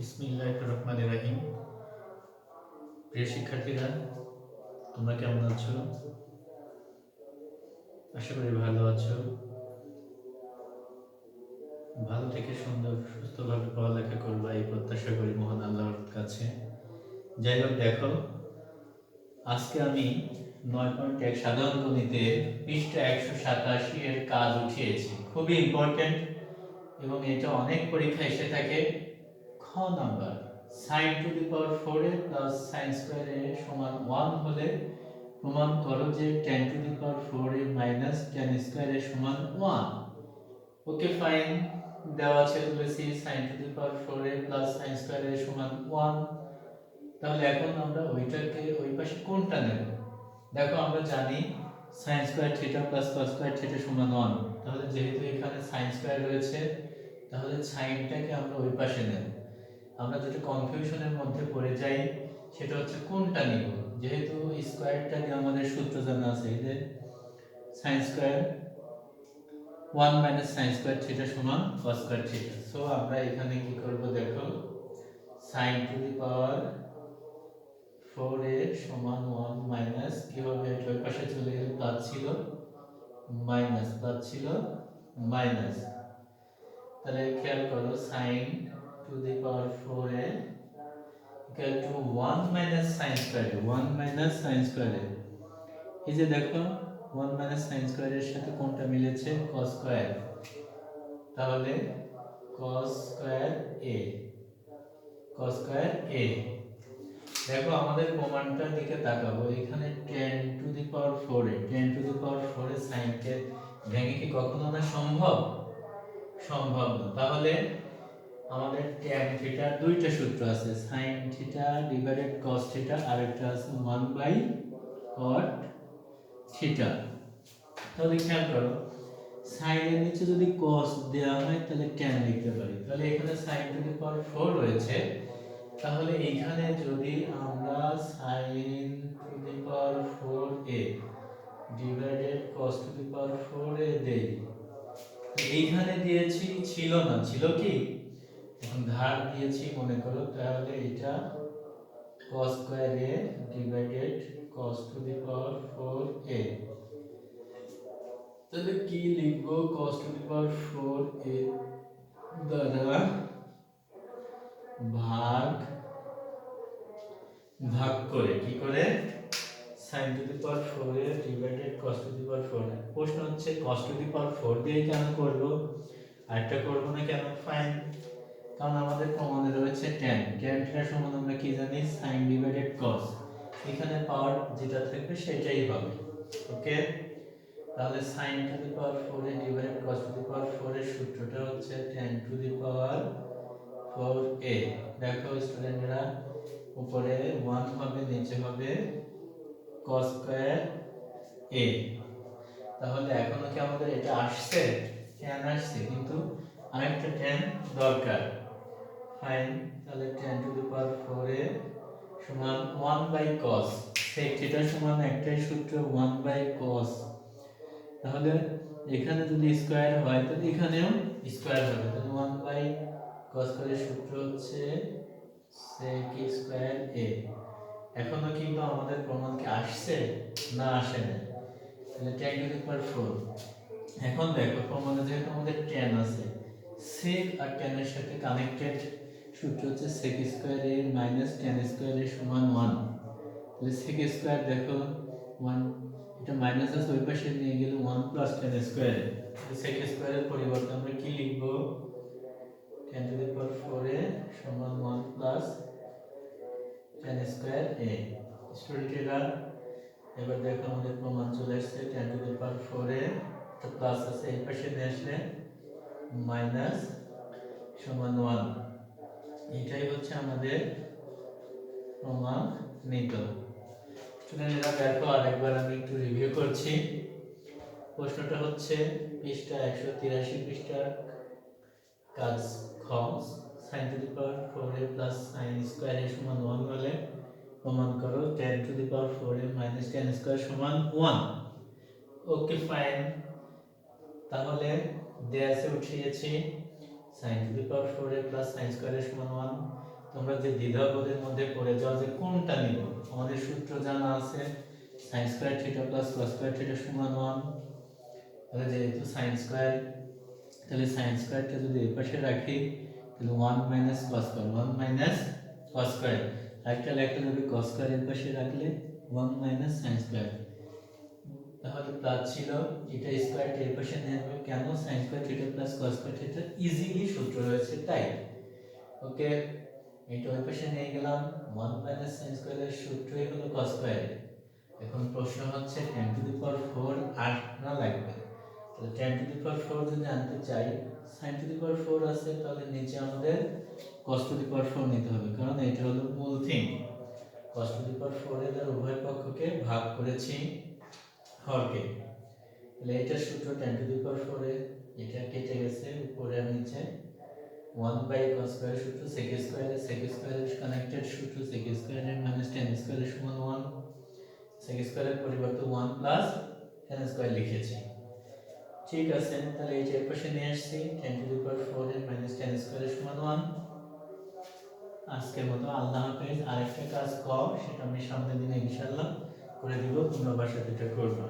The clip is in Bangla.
বিসমিল্লাহ রাহিম। প্রিয় শিক্ষার্থীরা, তোমরা কেমন আছো? আশা করি ভালো আছো। ভালো থেকে সুন্দর, সুস্থভাবে পড়ালেখা করবা, এই প্রত্যাশা করি আল্লাহর কাছে। যাই হোক দেখো, আজকে আমি নয় পয়েন্ট এক সাধারণ গণিতে পৃষ্ঠা একশো সাতাশি এর কাজ উঠিয়েছি। খুবই ইম্পর্টেন্ট এবং এটা অনেক পরীক্ষা এসে থাকে। খ number. Sin to the power four A plus sin square A সমান ওয়ান হলে প্রমাণ করো যে tan to the power four A minus tan square A সমান ওয়ান ওকে ফাইন দেওয়া আছে বলেছি sin to the power four A plus sin square A সমান ওয়ান তাহলে এখন আমরা ওইটাকে ওই পাশে কোনটা নেব? দেখো, আমরা জানি sin square theta plus cos square theta সমান ওয়ান তাহলে যেহেতু এখানে সাইন স্কোয়ার রয়েছে, তাহলে সাইনটাকে আমরা ওই পাশে নেব। আমরা যেটা কনফিউশনের মধ্যে পড়ে যাই, সেটা হচ্ছে কোনটা নিব? যেহেতু স্কোয়ারটা নিয়ে আমাদের সূত্র জানা আছে, এই যে sin square one minus sin square theta সমান কস স্কোয়ার থিটা সো আমরা এখানে কি করব দেখো? Sin to the power four A সমান ওয়ান মাইনাস কি হবে ওই পাশে চলে গেলে? প্লাস ছিল মাইনাস প্লাস ছিল মাইনাস তাহলে খেয়াল করো sine to the power four A equal to one minus sine square one minus sine square এই যে দেখো ওয়ান মাইনাস সাইন স্কোয়ারের সাথে কোনটা মিলেছে? কস স্কোয়ার তাহলে কস স্কোয়ার এ কস স্কোয়ার এ দেখো, আমাদের প্রমাণটার দিকে তাকাবো। এখানে tan to the power four A tan to the power four A সাইনকে ভেঙে কি কখনো না সম্ভব? সম্ভব না। তাহলে আমাদের ট্যান থিটার দুইটা সূত্র আছে sine theta divided cos theta আর একটা আছে 1 বাই কট থিটা তাহলে খেয়াল করো সাইনের নিচে যদি কস দেওয়া হয়, তাহলে ট্যান লিখতে পারি। তাহলে এখানে সাইন টু দি পাওয়ার 4 রয়েছে। তাহলে এখানে যদি আমরা sine to the power 4 A divided cos to the power 4 A দেই এইখানে দিয়েছি ছিল না। ছিল কি? এখন ধার দিয়েছি, মনে করো, তাহলে এটা cos square a divided cos to the power 4 a তাহলে কি লিখব? cos to the power 4 a দ্বারা ভাগ ভাগ করে, কি করে? sin টু দি পাওয়ার 4 এর divided cos to the power 4 প্রশ্ন হচ্ছে, cos টু দি পাওয়ার 4 দিয়ে কেন করব? আরেকটা করব না কেন? ফাইন কারণ আমাদের প্রমাণে রয়েছে tan tan থিটা সমান আমরা কি জানি? sin ডিভাইডেড cos এখানে পাওয়ার যেটা থাকবে সেটাই হবে। ওকে তাহলে sin টু দি পাওয়ার 4 এর divided cos to the power 4 এর সূত্রটা হচ্ছে tan to the power 4a দেখো স্টুডেন্টরা উপরে 1 হবে, নিচে হবে cos স্কয়ার a তাহলে এখনও কি আমাদের এটা আসছে? tan আসছে। কিন্তু আরেকটা tan দরকার। ফাইন তাহলে tan টু দি পাওয়ার 4 এ সমান 1 বাই cos sec থিটা সমান একটাই সূত্র 1 বাই cos তাহলে এখানে যদি স্কয়ার হয়, তাহলে এখানেও স্কয়ার হবে। তাহলে 1 বাই cos স্কয়ারের সূত্র হচ্ছে sec স্কয়ার a এখনও কিন্তু আমাদের প্রমাণ কি আসছে? না, আসে না তাহলে tan টু দি পাওয়ার 4 এখন দেখো প্রমাণে যেহেতু আমাদের tan আছে, sec আর এর সাথে কানেক্টেড সূত্র হচ্ছে sec square a minus tan square a সমান 1 তাহলে sec স্কয়ার দেখো 1 এটা মাইনাস আছে, ওই পাশে নিয়ে গেলে 1 প্লাস tan স্কয়ার sec স্কয়ারের পরিবর্তে আমরা কি লিখব? tan to the power 4 a সমান 1 প্লাস tan স্কয়ার a স্টুডেন্টেরা এবার দেখো আমাদের প্রমাণ চলে আসছে, tan to the power 4 A plus আছে, এই পাশে নিয়ে আসলে মাইনাস সমান 1 এটাই হচ্ছে আমাদের প্রমাণিত স্টুডেন্টরা দেখো, আরেকবার আমি একটু রিভিউ করছি। প্রশ্নটা হচ্ছে, পৃষ্ঠা একশো তিরাশি পৃষ্ঠা কাজ খ। Sine to the power four A plus sine square A সমান ওয়ান হলে প্রমাণ করো tan to the power four A minus tan square সমান ওয়ান ওকে ফাইন তাহলে দেয়াসে উঠিয়েছি। Sine to the power four A plus sine square এর সমান ওয়ান তোমরা যে দ্বিধাবোধের মধ্যে পড়ে যাও যে কোনটা নিব? আমাদের সূত্র জানা আছে sine square theta plus cos square theta সমান ওয়ান তাহলে যেহেতু সাইন স্কোয়ার তাহলে সাইন স্কোয়ারটা যদি এই পাশে রাখি, তাহলে one minus cos square one minus cos square একটা লেখা যাবে কস স্কোয়ার এর পাশে রাখলে ওয়ান মাইনাস সাইন স্কোয়ার তাহলে প্লাস ছিল এটা স্কোয়ার এর পাশে নেবে কেন sine square theta plus cos square theta easily সূত্র রয়েছে তাই? ওকে এটা ওই পাশে নিয়ে গেলাম ওয়ান মাইনাস সাইন স্কোয়ারের সূত্রই হলো কস স্কোয়ার এখন প্রশ্ন হচ্ছে tan to the power four আর না লাগবে? তাহলে tan to the power four যদি আনতে চাই sine to the power four আছে, তাহলে নিচে আমাদের কস টু দি পাওয়ার ফোর নিতে হবে, কারণ এটা হলো মূল thing cos to the power four এর উভয় পক্ষকে ভাগ করেছি। হরকে। তাহলে এটার সূত্র টেন টু দি পাওয়ার ফোরে এটা কেটে গেছে, উপরে আর নিচে। ওয়ান বাই কস স্কোয়ার সূত্র সেক স্কোয়ারের সেক স্কোয়ারের কানেক্টেড সূত্র সেক স্কোয়ারের মাইনাস টেন স্কোয়ারের সমান ওয়ান সেক স্কোয়ারের পরিবর্তে ওয়ান প্লাস টেন স্কোয়ার লিখেছি। ঠিক আছে, তাহলে এই এর পাশে নিয়ে আসছি tan to the power four minus tan স্কোয়ারের সমান ওয়ান আজকের মতো আল্লাহ হাফেজ। আরেকটা কাজ কর সেটা আমি সামনের দিনে ইনশাল্লাহ করে দিব তোমরা বাসাতে এটা করবা